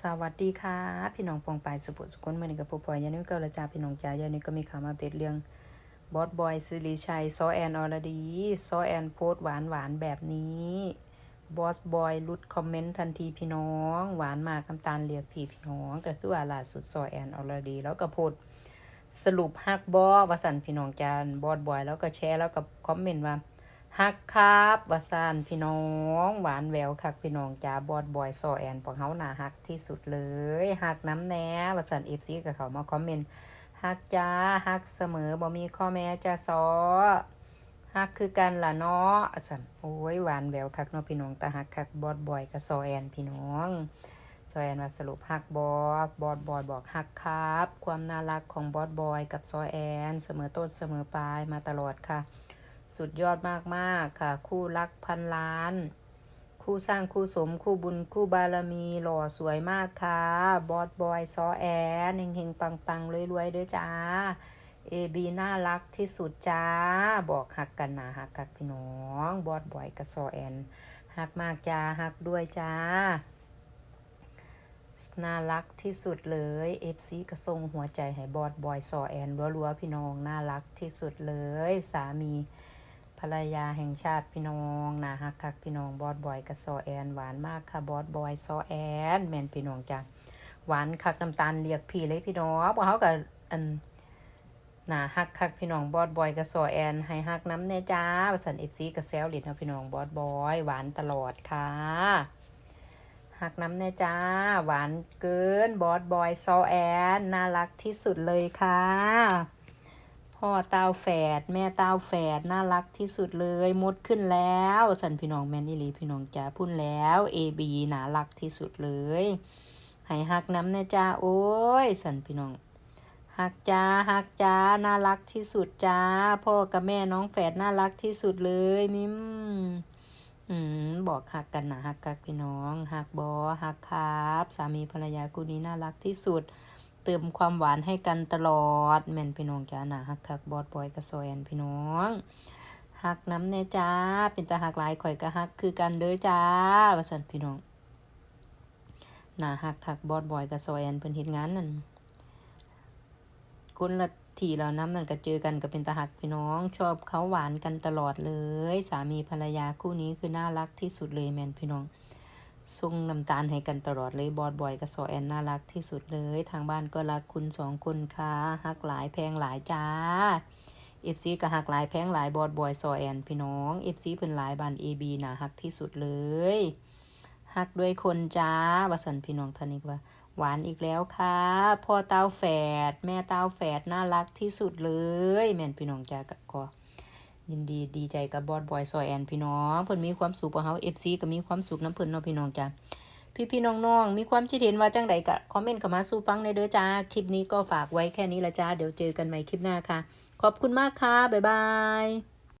สวัสดีค่ะ พี่น้องปองปายสุภสุคนเมื่อนี้กับผู้ปล่อยยานิวเกละจาพี่น้องจ๋ายานี้ก็มีข่าวมาอัปเดตเรื่องบอสบอยซิริชัยซอแอนอรดีซอแอนโพสหวานหวานแบบนี้บอสบอยรุดคอมเมนต์ทันทีพี่น้อง หวานมากน้ำตาลเรียกพี่พี่น้องก็คือว่าล่าสุดซอแอนอรดี แล้วก็โพสสรุปฮักบอวสันพี่น้องจานบอสบอยแล้วก็แชร์แล้วก็คอมเมนต์ว่า ฮักครับวาซานพี่น้อง หวานแววคักพี่น้องจ้าบอดบอยซอแอนพวกเฮาหนาฮักที่สุดเลยฮักน้ำแน่วาซานเอฟซีกับเขามาคอมเมนต์ฮักจ้าฮักเสมอบ่มีข้อแม้จ้าซอฮักคือกันล่ะเนาะวาสันโอ้ยหวานแววคักเนาะพี่น้องตาฮักคักบอดบอยกับซอแอนพี่น้องซอแอนว่าสรุปฮักบอสบอดบอยบอกฮักครับ ความน่ารักของบอดบอยกับซอแอน เสมอต้นเสมอปลายมาตลอดค่ะ สุดยอดมากๆค่ะ คู่รักพันล้าน คู่สร้างคู่สมคู่บุญคู่บารมีหล่อสวยมากค่ะ บอสบอยซอแอนเฮงเฮงปังปังรวยรวยๆด้อจ้าเอบีน่ารักที่สุดจ้า บอกหักกันนะหักกับพี่น้อง บอสบอยกับซอแอนหักมากจ้าหักด้วยจ้าน่ารักที่สุดเลย FC กระทรงหัวใจให้บอสบอยซอแอนรัวๆพี่น้อง น่ารักที่สุดเลย สามี รรยาแห่งชาติพี่น้องนะฮักคักพี่น้องบอสบอยกับซอแอนหวานมากค่ะบอสบอยซอแอนแมนพี่น้องจ้ะหวานคักน้ำตาลเรียกพี่เลยพี่น้องบ่เขากับอันน่าฮักคักพี่น้องบอสบอยกับซอแอนให้ฮักน้ำแน่จ้าประสัน FC กับแซลลิดนะพี่น้องบอสบอยหวานตลอดค่ะหักน้ำแน่จ้า หวานเกินบอสบอยซอแอนน่ารักที่สุดเลยค่ะ พ่อเต้าแฝดแม่เต้าแฝดน่ารักที่สุดเลยมดขึ้นแล้วสันพี่น้องแมนนี่ลีพี่น้องจ้าพุ่นแล้วเอบีน่ารักที่สุดเลยให้หักน้ำแน่จ้าโอ้ยสันพี่น้องหักจ้าหักจ้าน่ารักที่สุดจ้า พ่อกับแม่น้องแฝดน่ารักที่สุดเลยมิมอืมบอกหักกันนะหักกักพี่น้องหักบอหักครับ สามีภรรยาคู่นี้น่ารักที่สุด เติมความหวานให้กันตลอด แม่นพี่น้องจ้านะหักคักบอดบอยกับซอยแอนพี่น้องหักน้ำเนจ้า เป็นตาหักหลายข่อยก็หักคือกันเด้อจ้าว่าสันพี่น้องน่าหักคักบอดบอยกับซอยแอนเพิ่นเฮ็ดงานนั่นคนละทีเราน้ำนั่นก็เจอกันก็เป็นตาหักพี่น้องชอบเขาหวานกันตลอดเลย สามีภรรยาคู่นี้คือน่ารักที่สุดเลยแม่นพี่น้อง ส่งน้ำตาลให้กันตลอดเลยบอดบอยกับซอแอนน่ารักที่สุดเลย ทางบ้านก็รักคุณสองคนค่ะหักหลายแพงหลายจ้าเอฟซีก็หักหลายแพงหลายบอดบอยซอแอนพี่น้องเอฟซีเพิ่นหลายบ้านเอบีนะหักที่สุดเลยหักด้วยคนจ้าวสันพี่น้องท่านนี้ว่า หวานอีกแล้วค่ะพ่อเต้าแฝดแม่เต้าแฝดน่ารักที่สุดเลย แม่นพี่น้องจ้าก็ก็ ยินดีดีใจกับบอสบอยซอยแอนพี่น้องเพิ่นมีความสุขกับเฮา FC ก็มีความสุขน้ำเพิ่นเนาะพี่น้องจ้าพี่พี่น้องน้องมีความคิดเห็นว่าจังใดก็คอมเมนต์เข้ามาสู่ฟังในเด้อจ้าคลิปนี้ก็ฝากไว้แค่นี้ละจ้าเดี๋ยวเจอกันใหม่คลิปหน้าค่ะ ขอบคุณมากค่ะบ๊ายบาย